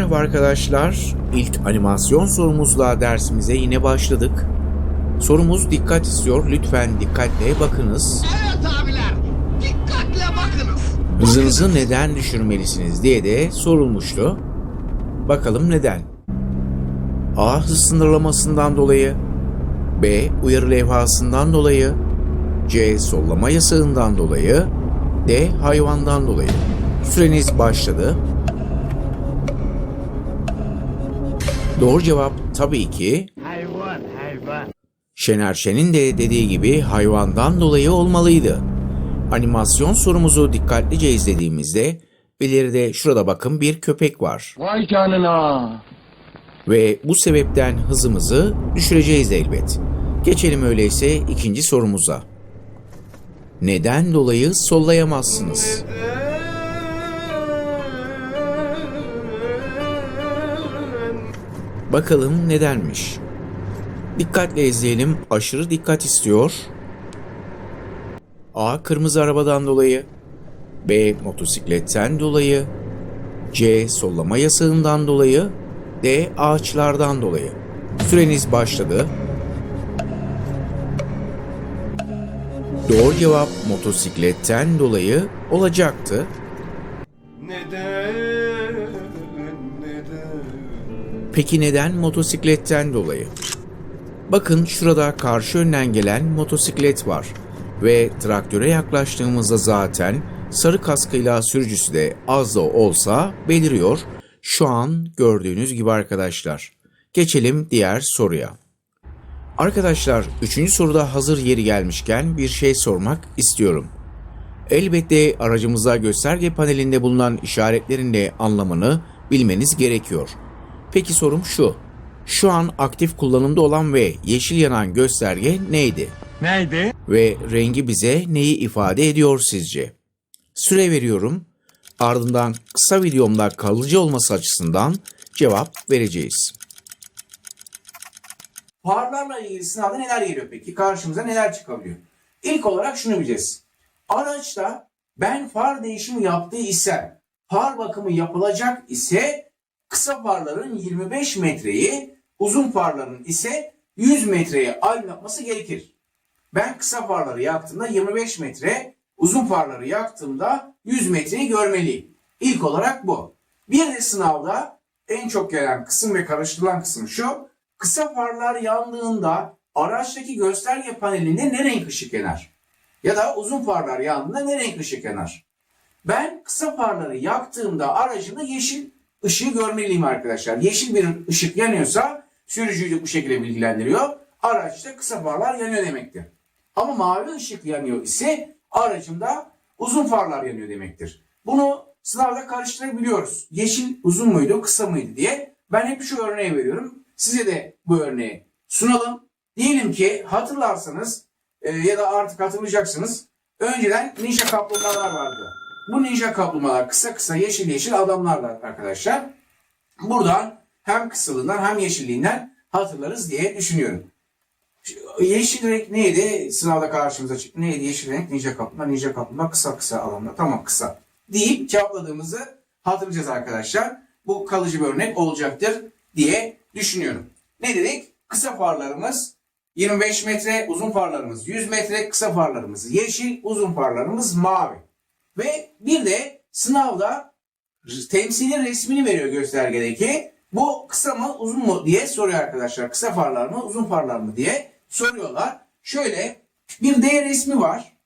Merhaba arkadaşlar. İlk animasyon sorumuzla dersimize yine başladık. Sorumuz dikkat istiyor. Lütfen dikkatle bakınız. Evet abiler, dikkatle bakınız. Hızınızı neden düşürmelisiniz diye de sorulmuştu. Bakalım neden? A. Hız sınırlamasından dolayı. B. Uyarı levhasından dolayı. C. Sollama yasağından dolayı. D. Hayvandan dolayı. Süreniz başladı. Doğru cevap tabii ki Hayvan, hayvan. Şener Şen'in de dediği gibi hayvandan dolayı olmalıydı. Animasyon sorumuzu dikkatlice izlediğimizde ileride şurada bakın bir köpek var. Vay canına. Ve bu sebepten hızımızı düşüreceğiz elbet. Geçelim öyleyse ikinci sorumuza. Neden dolayı sollayamazsınız? Bakalım nedenmiş? Dikkatle izleyelim. Aşırı dikkat istiyor. A. Kırmızı arabadan dolayı. B. Motosikletten dolayı. C. Sollama yasağından dolayı. D. Ağaçlardan dolayı. Süreniz başladı. Doğru cevap motosikletten dolayı olacaktı. Neden? Peki neden motosikletten dolayı? Bakın şurada karşı yönden gelen motosiklet var ve traktöre yaklaştığımızda zaten sarı kaskıyla sürücüsü de az da olsa beliriyor. Şu an gördüğünüz gibi arkadaşlar. Geçelim diğer soruya. Arkadaşlar 3. soruda hazır yeri gelmişken bir şey sormak istiyorum. Elbette aracımıza gösterge panelinde bulunan işaretlerin de anlamını bilmeniz gerekiyor. Peki sorum şu. Şu an aktif kullanımda olan ve yeşil yanan gösterge neydi? Neydi? Ve rengi bize neyi ifade ediyor sizce? Süre veriyorum. Ardından kısa videomda kalıcı olması açısından cevap vereceğiz. Farlarla ilgili sınavda neler geliyor peki? Karşımıza neler çıkabiliyor? İlk olarak şunu bileceğiz. Araçta ben far değişimi yaptığı ise far bakımı yapılacak ise kısa farların 25 metreyi uzun farların ise 100 metreye ayrım yapması gerekir. Ben kısa farları yaktığımda 25 metre, uzun farları yaktığımda 100 metreyi görmeliyim. İlk olarak bu. Bir de sınavda en çok gelen kısım ve karıştırılan kısım şu. Kısa farlar yandığında araçtaki gösterge panelinde ne renk ışık yanar? Ya da uzun farlar yandığında ne renk ışık yanar? Ben kısa farları yaktığımda aracımda yeşil ışığı görmeliyim arkadaşlar. Yeşil bir ışık yanıyorsa sürücüyü bu şekilde bilgilendiriyor. Araçta kısa farlar yanıyor demektir. Ama mavi ışık yanıyor ise aracımda uzun farlar yanıyor demektir. Bunu sınavda karıştırabiliyoruz. Yeşil uzun muydu, kısa mıydı diye. Ben hep şu örneği veriyorum. Size de bu örneği sunalım. Diyelim ki hatırlarsanız e, ya da artık hatırlayacaksınız. Önceden ninja kaplumbağalar vardı. Bu ninja kaplumbağalar kısa kısa yeşil yeşil adamlardı arkadaşlar. Buradan hem kısalığından hem yeşilliğinden hatırlarız diye düşünüyorum. Yeşil renk neydi? Sınavda karşımıza çıktı. Neydi yeşil renk? Ninja kaplumbağa, ninja kaplumbağa kısa kısa alanlar. Tamam kısa. Deyip cevapladığımızı hatırlayacağız arkadaşlar. Bu kalıcı bir örnek olacaktır diye düşünüyorum. Ne dedik? Kısa farlarımız 25 metre, uzun farlarımız 100 metre, kısa farlarımız yeşil, uzun farlarımız mavi. Ve bir de sınavda temsili resmini veriyor göstergedeki. Bu kısa mı uzun mu diye soruyor arkadaşlar. Kısa farlar mı uzun farlar mı diye soruyorlar. Şöyle bir D resmi var.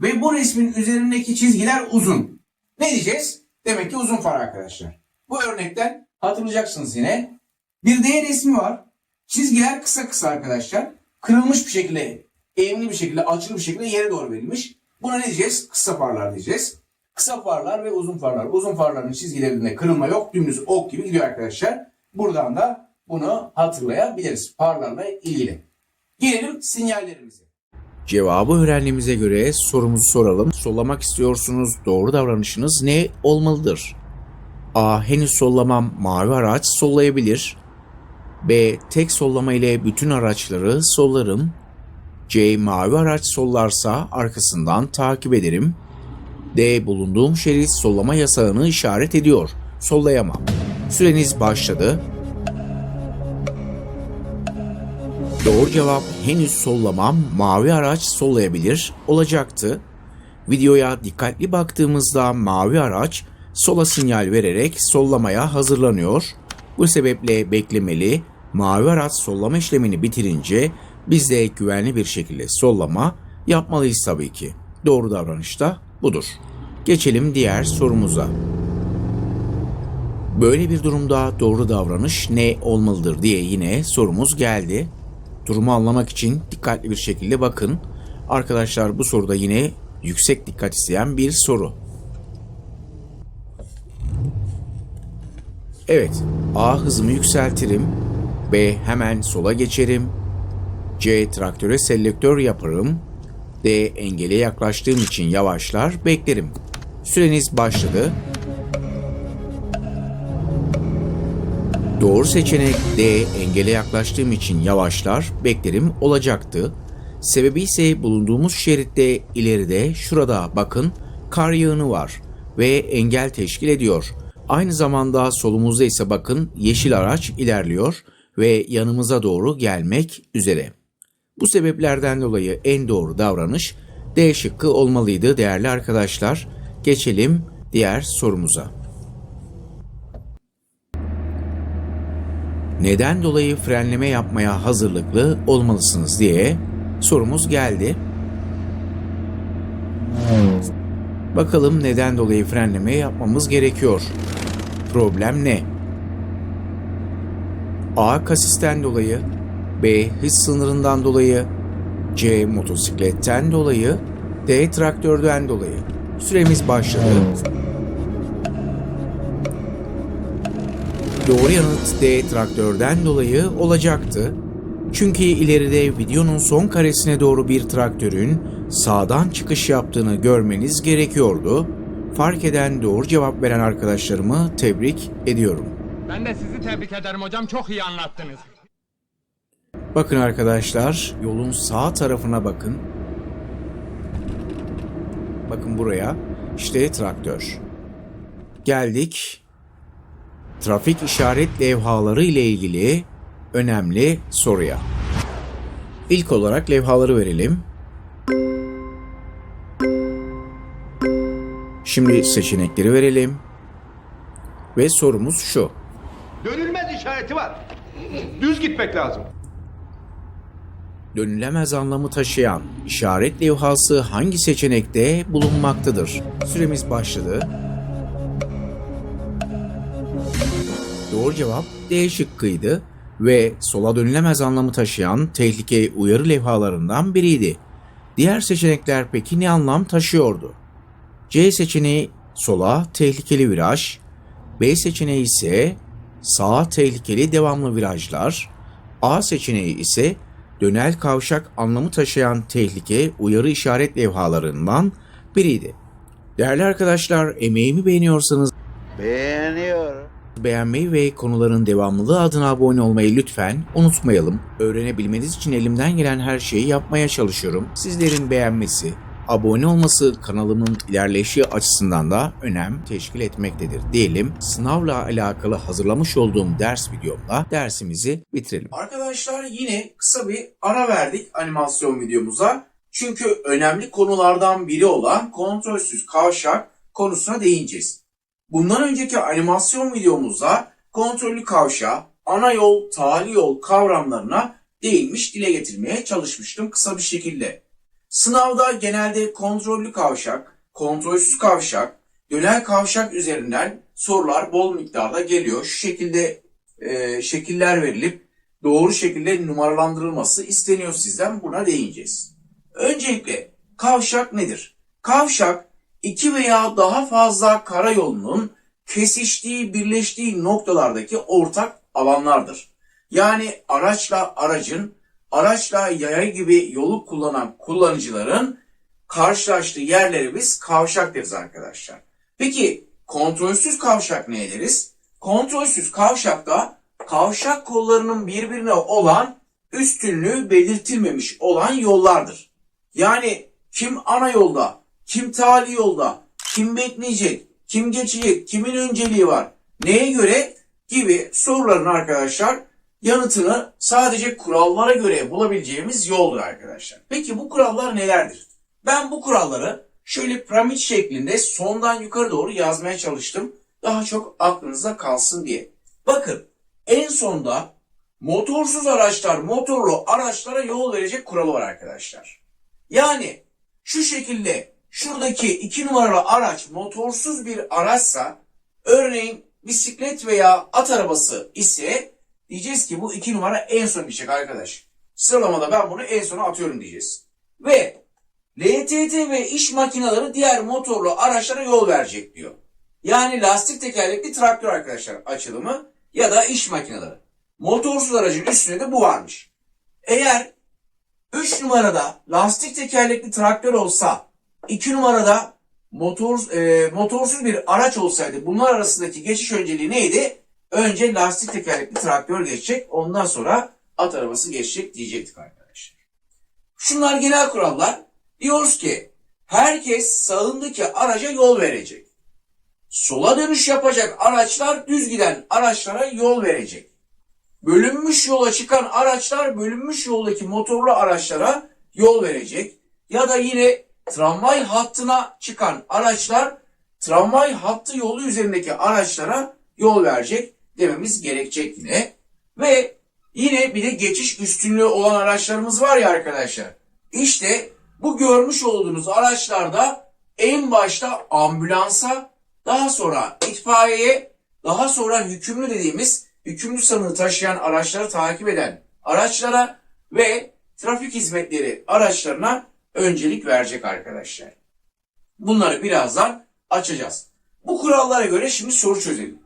Ve bu resmin üzerindeki çizgiler uzun. Ne diyeceğiz? Demek ki uzun far arkadaşlar. Bu örnekten hatırlayacaksınız yine. Bir D resmi var. Çizgiler kısa kısa arkadaşlar. Kırılmış bir şekilde, eğimli bir şekilde, açılı bir şekilde yere doğru verilmiş. Buna ne diyeceğiz? Kısa farlar diyeceğiz. Kısa farlar ve uzun farlar. Uzun farların çizgilerinde kırılma yok. Dümdüz ok gibi gidiyor arkadaşlar. Buradan da bunu hatırlayabiliriz. Farlarla ilgili. Gelelim sinyallerimize. Cevabı öğrendiğimize göre sorumuzu soralım. Sollamak istiyorsunuz. Doğru davranışınız ne olmalıdır? A. Henüz sollamam mavi araç sollayabilir. B. Tek sollama ile bütün araçları sollarım. C. Mavi araç sollarsa arkasından takip ederim. D. Bulunduğum şerit sollama yasağını işaret ediyor. Sollayamam. Süreniz başladı. Doğru cevap henüz sollamam mavi araç sollayabilir olacaktı. Videoya dikkatli baktığımızda mavi araç sola sinyal vererek sollamaya hazırlanıyor. Bu sebeple beklemeli. Mavi araç sollama işlemini bitirince biz de güvenli bir şekilde sollama yapmalıyız tabii ki. Doğru davranış da budur. Geçelim diğer sorumuza. Böyle bir durumda doğru davranış ne olmalıdır diye yine sorumuz geldi. Durumu anlamak için dikkatli bir şekilde bakın. Arkadaşlar bu soruda yine yüksek dikkat isteyen bir soru. Evet, A hızımı yükseltirim. B hemen sola geçerim. C traktöre selektör yaparım. D engele yaklaştığım için yavaşlar, beklerim. Süreniz başladı. Doğru seçenek D engele yaklaştığım için yavaşlar, beklerim olacaktı. Sebebi ise bulunduğumuz şeritte ileride şurada bakın kar yığını var ve engel teşkil ediyor. Aynı zamanda solumuzda ise bakın yeşil araç ilerliyor ve yanımıza doğru gelmek üzere. Bu sebeplerden dolayı en doğru davranış D şıkkı olmalıydı değerli arkadaşlar. Geçelim diğer sorumuza. Neden dolayı frenleme yapmaya hazırlıklı olmalısınız diye sorumuz geldi. Bakalım neden dolayı frenleme yapmamız gerekiyor. Problem ne? A. Kasisten dolayı B. Hız sınırından dolayı C. Motosikletten dolayı D. Traktörden dolayı Süremiz başladı. Doğru yanıt D. Traktörden dolayı olacaktı. Çünkü ileride videonun son karesine doğru bir traktörün sağdan çıkış yaptığını görmeniz gerekiyordu. Fark eden doğru cevap veren arkadaşlarımı tebrik ediyorum. Ben de sizi tebrik ederim hocam. Çok iyi anlattınız. Bakın arkadaşlar, yolun sağ tarafına bakın. Bakın buraya. İşte traktör. Geldik. Trafik işaret levhaları ile ilgili önemli soruya. İlk olarak levhaları verelim. Şimdi seçenekleri verelim. Ve sorumuz şu. Dönülmez işareti var. Düz gitmek lazım. Dönülemez anlamı taşıyan işaret levhası hangi seçenekte bulunmaktadır? Süremiz başladı. Doğru cevap D şıkkıydı ve sola dönülemez anlamı taşıyan tehlike uyarı levhalarından biriydi. Diğer seçenekler peki ne anlam taşıyordu? C seçeneği sola tehlikeli viraj, B seçeneği ise sağa tehlikeli devamlı virajlar, A seçeneği ise dönel kavşak anlamı taşıyan tehlike uyarı işaret levhalarından biriydi. Değerli arkadaşlar emeğimi beğeniyorsanız Beğeniyorum. beğenmeyi ve konuların devamlılığı adına abone olmayı lütfen unutmayalım. Öğrenebilmeniz için elimden gelen her şeyi yapmaya çalışıyorum. Sizlerin beğenmesi, abone olması kanalımın ilerleyişi açısından da önem teşkil etmektedir diyelim. Sınavla alakalı hazırlamış olduğum ders videomla dersimizi bitirelim. Arkadaşlar yine kısa bir ara verdik animasyon videomuza. Çünkü önemli konulardan biri olan kontrolsüz kavşak konusuna değineceğiz. Bundan önceki animasyon videomuzda kontrollü kavşağı, ana yol, tali yol kavramlarına değinmiş dile getirmeye çalışmıştım kısa bir şekilde. Sınavda genelde kontrollü kavşak, kontrolsüz kavşak, dönel kavşak üzerinden sorular bol miktarda geliyor. Şu şekilde e, şekiller verilip doğru şekilde numaralandırılması isteniyor sizden. Buna değineceğiz. Öncelikle kavşak nedir? Kavşak iki veya daha fazla karayolunun kesiştiği, birleştiği noktalardaki ortak alanlardır. Yani araçla aracın, araçla yaya gibi yolu kullanan kullanıcıların karşılaştığı yerleri biz kavşak deriz arkadaşlar. Peki kontrolsüz kavşak ne deriz? Kontrolsüz kavşakta kavşak kollarının birbirine olan üstünlüğü belirtilmemiş olan yollardır. Yani kim ana yolda, kim tali yolda, kim bekleyecek, kim geçecek, kimin önceliği var. Neye göre? gibi soruların arkadaşlar yanıtını sadece kurallara göre bulabileceğimiz yoldur arkadaşlar. Peki bu kurallar nelerdir? Ben bu kuralları şöyle piramit şeklinde sondan yukarı doğru yazmaya çalıştım. Daha çok aklınızda kalsın diye. Bakın en sonda motorsuz araçlar motorlu araçlara yol verecek kuralı var arkadaşlar. Yani şu şekilde şuradaki iki numaralı araç motorsuz bir araçsa örneğin bisiklet veya at arabası ise diyeceğiz ki bu iki numara en son gidecek arkadaş. Sıralamada ben bunu en sona atıyorum diyeceğiz. Ve LTT ve iş makineleri diğer motorlu araçlara yol verecek diyor. Yani lastik tekerlekli traktör arkadaşlar açılımı ya da iş makineleri. Motorsuz aracın üstünde de bu varmış. Eğer 3 numarada lastik tekerlekli traktör olsa 2 numarada motor, e, motorsuz bir araç olsaydı bunlar arasındaki geçiş önceliği neydi? Önce lastik tekerlekli traktör geçecek ondan sonra at arabası geçecek diyecektik arkadaşlar. Şunlar genel kurallar. Diyoruz ki herkes sağındaki araca yol verecek. Sola dönüş yapacak araçlar düz giden araçlara yol verecek. Bölünmüş yola çıkan araçlar bölünmüş yoldaki motorlu araçlara yol verecek. Ya da yine tramvay hattına çıkan araçlar tramvay hattı yolu üzerindeki araçlara yol verecek dememiz gerekecek yine. Ve yine bir de geçiş üstünlüğü olan araçlarımız var ya arkadaşlar. İşte bu görmüş olduğunuz araçlarda en başta ambulansa, daha sonra itfaiyeye, daha sonra hükümlü dediğimiz hükümlü sanığı taşıyan araçları takip eden araçlara ve trafik hizmetleri araçlarına öncelik verecek arkadaşlar. Bunları birazdan açacağız. Bu kurallara göre şimdi soru çözelim.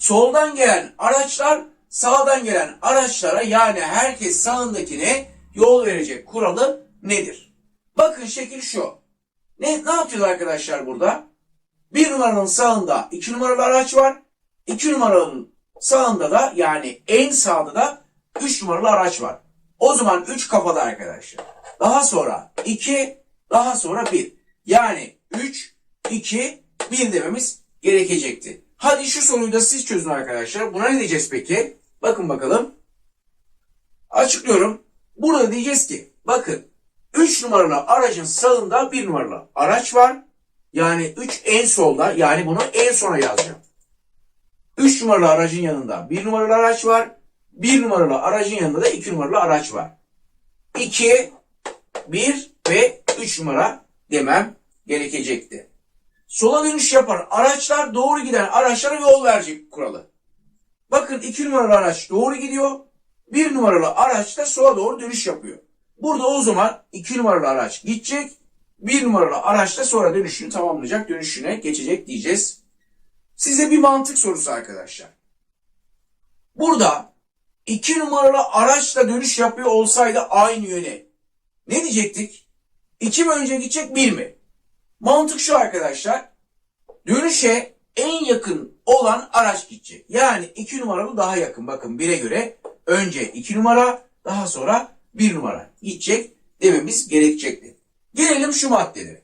Soldan gelen araçlar sağdan gelen araçlara yani herkes sağındakine yol verecek kuralı nedir? Bakın şekil şu. Ne, ne yapıyoruz arkadaşlar burada? Bir numaranın sağında iki numaralı araç var. İki numaranın sağında da yani en sağda da üç numaralı araç var. O zaman üç kafada arkadaşlar. Daha sonra iki, daha sonra bir. Yani üç, iki, bir dememiz gerekecekti. Hadi şu soruyu da siz çözün arkadaşlar. Buna ne diyeceğiz peki? Bakın bakalım. Açıklıyorum. Burada diyeceğiz ki bakın 3 numaralı aracın sağında 1 numaralı araç var. Yani 3 en solda yani bunu en sona yazacağım. 3 numaralı aracın yanında 1 numaralı araç var. 1 numaralı aracın yanında da 2 numaralı araç var. 2, 1 ve 3 numara demem gerekecekti. Sola dönüş yapan araçlar doğru giden araçlara yol verecek kuralı. Bakın 2 numaralı araç doğru gidiyor. 1 numaralı araç da sola doğru dönüş yapıyor. Burada o zaman 2 numaralı araç gidecek. 1 numaralı araç da sonra dönüşünü tamamlayacak, dönüşüne geçecek diyeceğiz. Size bir mantık sorusu arkadaşlar. Burada 2 numaralı araçla dönüş yapıyor olsaydı aynı yöne. Ne diyecektik? 2 mi önce gidecek 1 mi? Mantık şu arkadaşlar. Dönüşe en yakın olan araç gidecek. Yani 2 numaralı daha yakın. Bakın 1'e göre önce 2 numara daha sonra 1 numara gidecek dememiz gerekecekti. Gelelim şu maddelere.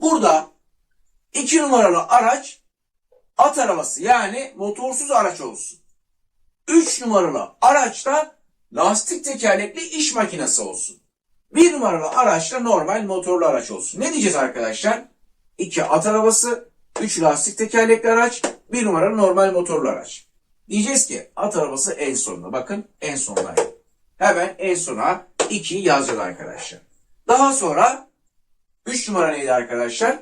Burada 2 numaralı araç at arabası yani motorsuz araç olsun. 3 numaralı araçta lastik tekerlekli iş makinesi olsun. 1 numaralı araçta normal motorlu araç olsun. Ne diyeceğiz arkadaşlar? 2 at arabası, 3 lastik tekerlekli araç, 1 numaralı normal motorlu araç. Diyeceğiz ki at arabası en sonunda. Bakın en sondaydı. Hemen en sona 2'yi yazacağız arkadaşlar. Daha sonra 3 numara neydi arkadaşlar?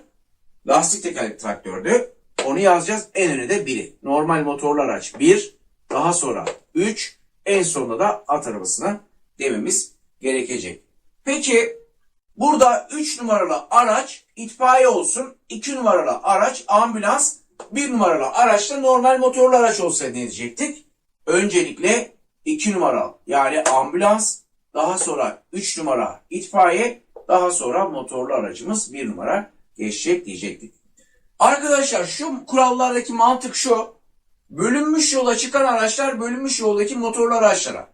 Lastik tekerlekli traktördü. Onu yazacağız. En öne de 1'i. Normal motorlu araç 1. Daha sonra 3. En sonunda da at arabasına dememiz gerekecek. Peki burada 3 numaralı araç itfaiye olsun. 2 numaralı araç ambulans. 1 numaralı araç da normal motorlu araç olsaydı ne diyecektik? Öncelikle 2 numara yani ambulans. Daha sonra 3 numara itfaiye. Daha sonra motorlu aracımız 1 numara geçecek diyecektik. Arkadaşlar şu kurallardaki mantık şu. Bölünmüş yola çıkan araçlar bölünmüş yoldaki motorlu araçlara.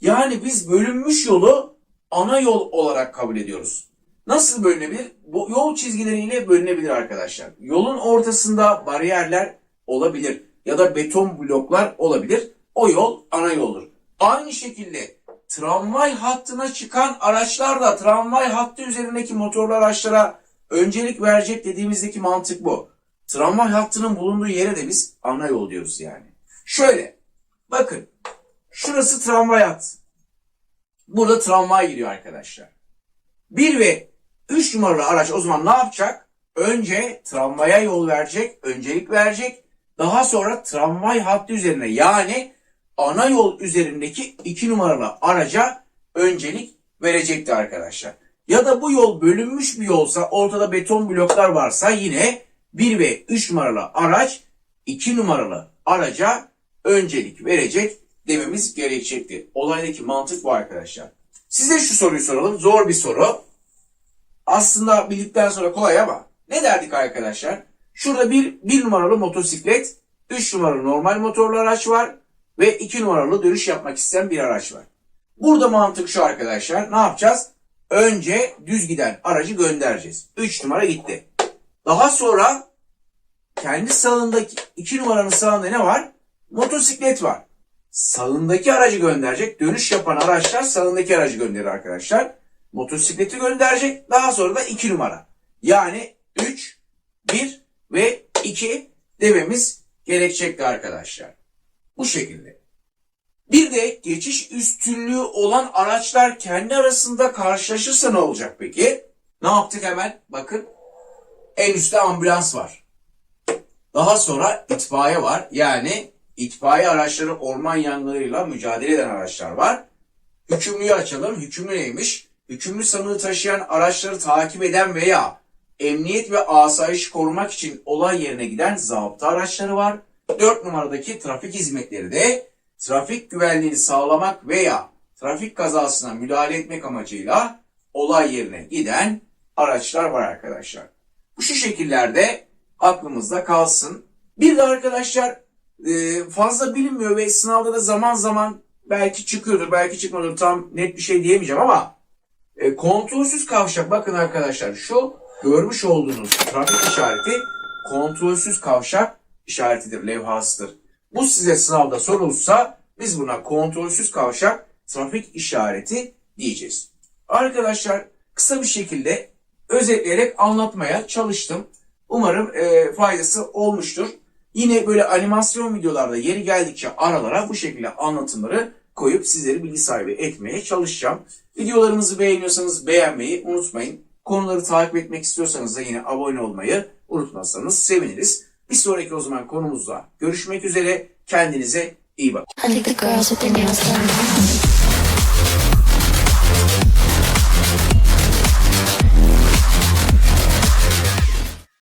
Yani biz bölünmüş yolu ana yol olarak kabul ediyoruz. Nasıl bölünebilir? Bu yol çizgileriyle bölünebilir arkadaşlar. Yolun ortasında bariyerler olabilir. ya da beton bloklar olabilir. O yol ana yoldur. Aynı şekilde tramvay hattına çıkan araçlar da tramvay hattı üzerindeki motorlu araçlara öncelik verecek dediğimizdeki mantık bu. Tramvay hattının bulunduğu yere de biz ana yol diyoruz yani. Şöyle bakın şurası tramvay hattı. Burada tramvay gidiyor arkadaşlar. 1 ve 3 numaralı araç o zaman ne yapacak? Önce tramvaya yol verecek, öncelik verecek. Daha sonra tramvay hattı üzerine yani ana yol üzerindeki 2 numaralı araca öncelik verecekti arkadaşlar. Ya da bu yol bölünmüş bir yolsa ortada beton bloklar varsa yine 1 ve 3 numaralı araç 2 numaralı araca öncelik verecek dememiz gerekecekti. Olaydaki mantık bu arkadaşlar. Size şu soruyu soralım. Zor bir soru. Aslında bildikten sonra kolay ama ne derdik arkadaşlar? Şurada bir, bir numaralı motosiklet, 3 numaralı normal motorlu araç var ve 2 numaralı dönüş yapmak isteyen bir araç var. Burada mantık şu arkadaşlar. Ne yapacağız? Önce düz giden aracı göndereceğiz. 3 numara gitti. Daha sonra kendi sağındaki 2 numaranın sağında ne var? Motosiklet var. Sağındaki aracı gönderecek. Dönüş yapan araçlar sağındaki aracı gönderir arkadaşlar. Motosikleti gönderecek. Daha sonra da 2 numara. Yani 3, 1 ve 2 dememiz gerekecekti arkadaşlar. Bu şekilde. Bir de geçiş üstünlüğü olan araçlar kendi arasında karşılaşırsa ne olacak peki? Ne yaptık hemen? Bakın en üstte ambulans var. Daha sonra itfaiye var. Yani itfaiye araçları orman yangınlarıyla mücadele eden araçlar var. Hükümlüyü açalım. Hükümlü neymiş? Hükümlü sanığı taşıyan araçları takip eden veya emniyet ve asayişi korumak için olay yerine giden zabıta araçları var. 4 numaradaki trafik hizmetleri de trafik güvenliğini sağlamak veya trafik kazasına müdahale etmek amacıyla olay yerine giden araçlar var arkadaşlar. Bu şu şekillerde aklımızda kalsın. Bir de arkadaşlar e, fazla bilinmiyor ve sınavda da zaman zaman belki çıkıyordur, belki çıkmıyordur. Tam net bir şey diyemeyeceğim ama e, kontrolsüz kavşak bakın arkadaşlar şu görmüş olduğunuz trafik işareti kontrolsüz kavşak işaretidir, levhasıdır. Bu size sınavda sorulsa biz buna kontrolsüz kavşak trafik işareti diyeceğiz. Arkadaşlar kısa bir şekilde özetleyerek anlatmaya çalıştım. Umarım e, faydası olmuştur. Yine böyle animasyon videolarda yeri geldikçe aralara bu şekilde anlatımları koyup sizleri bilgi sahibi etmeye çalışacağım. Videolarımızı beğeniyorsanız beğenmeyi unutmayın. Konuları takip etmek istiyorsanız da yine abone olmayı unutmazsanız seviniriz. Bir sonraki o zaman konumuzda görüşmek üzere. Kendinize iyi bakın.